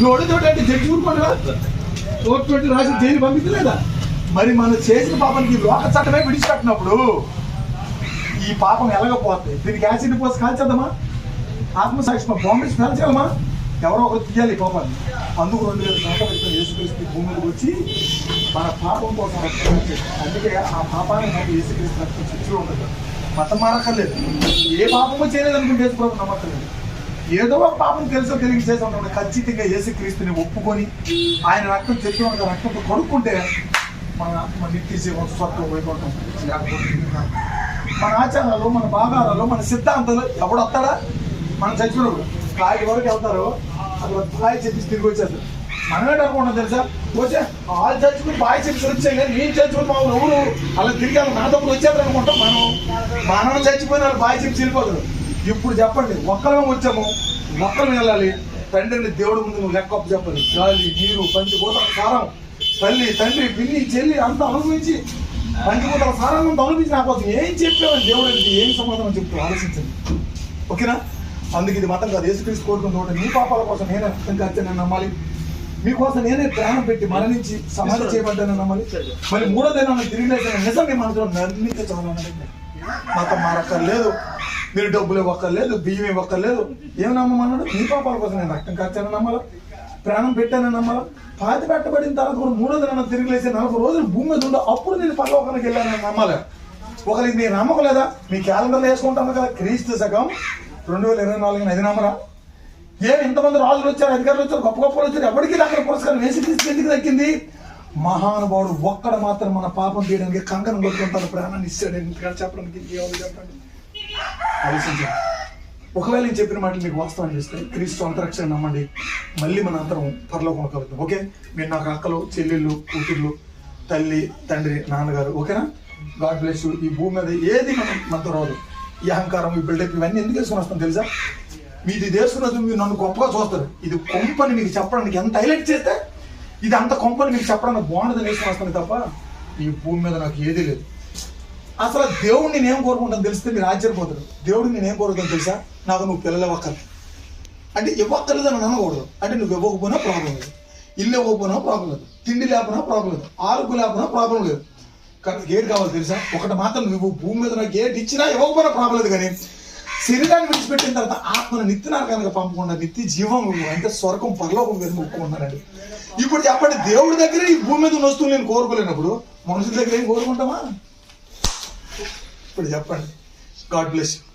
నువ్వు అడుగుతాడు జడ్జి ఊరుకోండి ఓటు పెట్టి రాసి జైలు పంపించలేదా? మరి మనం చేసిన పాపానికి లోక చట్టమే విడిచిపెట్టినప్పుడు ఈ పాపం ఎలాగపోతుంది దీనికి యాసిడ్ పోసి కాల్చేద్దామా? ఆత్మసాక్షి బాంబే కాల్చేయాలమా ఎవరో ఒకరు తీయాలి పాపాన్ని. అందుకు రెండు వేల సంవత్సరాలు క్రితం యేసుక్రీస్తు భూమి వచ్చి మన పాపం కోసం అందుకే ఆ పాపాన్ని నాకు యేసుక్రీస్తు రక్తం చర్చలో మతం మారక్కర్లేదు. ఏ పాపము చేయలేదనుకుంటే యేసుప్రభు నమ్మక్కర్లేదు. ఏదో ఒక పాపం తెలుసో తెలియక చేసాం ఖచ్చితంగా చేసి క్రీస్తుని ఒప్పుకొని ఆయన రక్తం చెప్పి ఉన్న రక్తంతో కొడుకుంటే మన మన నిత్య జీవన స్వత్వం వైకుంఠం. మన ఆచారాలు మన భాగాలలో మన సిద్ధాంతాలు ఎవడు వస్తాడా? మనం చచ్చిపోయినప్పుడు కాయి వరకు వెళ్తారు. అక్కడ బాయ్ చెప్పి తిరిగి వచ్చేస్తారు. మనం అనుకుంటాం తెలుసా? వచ్చే వాళ్ళు చచ్చిపోయి బాయ్ చెప్పి వచ్చాయి కానీ నేను చచ్చిపోయి మా ఊరు ఎవరు అలా తిరిగి అలా నా తప్పుడు వచ్చేస్తారు అనుకుంటాం మనం. మనం చచ్చిపోయిన వాళ్ళు బాయ్ చెప్పి వెళ్ళిపోతారు ఇప్పుడు చెప్పండి ఒక్కరమే వచ్చాము మొక్కలు వెళ్ళాలి. తండ్రిని దేవుడి ముందు నువ్వు లెక్క చెప్పండి చెప్పాలి. గాలి నీరు పంచిపోత సారం. తల్లి తండ్రి పిన్ని చెల్లి అంతా అనుభవించి పంచిపోతాం సారం అంతా అనుభవించి నా కోసం ఏం చెప్పావని దేవుడు ఏం సమాధానం చెప్తూ ఆలోచించండి. ఓకేనా? అందుకే ఇది మతం కాదు. యేసుక్రీస్తు కోరుకున్న చోట నీ పాపాల కోసం నేనే రక్తం కార్చానని నమ్మాలి. మీకోసం నేనే ప్రాణం పెట్టి మరణించి సమాధి చేయబడ్డానని నమ్మాలి. మరి మూడో దినాన్ని తిరిగి నిజం మీ మనసులో నిర్మించాలని మతం మారక్కర్లేదు మీరు డబ్బులు ఇవ్వక్కర్లేదు బియ్యం ఇవ్వక్కర్లేదు. ఏం నమ్మమన్నాడు మీ పాపాల కోసం నేను రక్తం కార్చానని నమ్మాలా? ప్రాణం పెట్టానని నమ్మాలా? పాతి పెట్టబడిన తర్వాత కూడా మూడో దినాన్ని తిరిగి నలభై రోజులు భూమి మీద ఉండే అప్పుడు నేను పరలోకానికి వెళ్ళానని నమ్మాలి. ఒకరికి మీరు నమ్మకం లేదా? మీ క్యాలెండర్లో వేసుకుంటాను కదా క్రీస్తు సగం రెండు వేల ఇరవై నాలుగున అది నమ్మరా? ఏం ఇంతమంది రాజులు వచ్చారు అధికారులు వచ్చారు గొప్ప గొప్పలు వచ్చారు ఎవరికి అక్కడ పురస్కారం వేసి క్రీస్తు ఎందుకు దక్కింది? మహానుభావుడు ఒక్కడ మాత్రం మన పాపం తీయడానికి కంకణం కొట్టుకుంటాను ప్రాణాన్ని ఇస్తాడు. ఎందుకంటే చెప్పడానికి? ఇంకేమో చెప్పండి? ఆలోచించండి. ఒకవేళ నేను చెప్పిన మాటలు మీకు వాస్తవం చేస్తే క్రీస్తు అంతరక్షణ నమ్మండి. మళ్ళీ మన అందరం పరలోకం కలుగుతాం. ఓకే? మీరు నాకు అక్కలు చెల్లెళ్ళు కూతుర్లు తల్లి తండ్రి నాన్నగారు ఓకేనా? గాడ్ బ్లెస్ ఈ భూమి మీద ఏది మనం మనతో రాదు. ఈ అహంకారం ఈ బిల్డప్ ఇవన్నీ ఎందుకు వేసుకుని వస్తాం తెలుసా? మీది దేశున్నది మీరు నన్ను గొప్పగా చూస్తారు. ఇది కొంపని మీకు చెప్పడానికి ఎంత హైలైట్ చేస్తే ఇది అంత కొంపని మీకు చెప్పడానికి బాగుండదని వేసుకుని వస్తాను తప్ప ఈ భూమి మీద నాకు ఏదీ లేదు. అసలు దేవుడిని నేను కోరుకుంటాను తెలిస్తే మీరు ఆశ్చర్యపోతారు. దేవుడిని నేను కోరుకుంటాను తెలుసా? నాకు నువ్వు పిల్లలు ఇవ్వక్కర్లేదు అంటే ఇవ్వక్కర్లేదు అని అనకూడదు. అంటే నువ్వు ఇవ్వకపోయినా ప్రాబ్లం లేదు. ఇల్లు ఇవ్వకపోయినా ప్రాబ్లం లేదు. తిండి లేకపోయినా ప్రాబ్లం లేదు. ఆరోగ్యం లేకపోయినా ప్రాబ్లం లేదు. కానీ ఏది కావాలి తెలుసా? ఒకటి మాత్రం నువ్వు భూమి మీద నాకు ఏది ఇచ్చినా ఇవ్వకపోయినా ప్రాబ్లం లేదు కానీ శరీరాన్ని విడిచిపెట్టిన తర్వాత ఆత్మను నిత్య నరకానికి పంపకుండా నిత్య జీవం అంటే స్వర్గం పరలోకం మీద మొక్కుకున్నారండి ఇప్పుడు చెప్పండి దేవుడి దగ్గర ఈ భూమి మీద ఉన్న వస్తువులు నేను కోరుకోలేనప్పుడు మనుషుల దగ్గర ఏం కోరుకుంటామా? ఇప్పుడు చెప్పండి. God bless you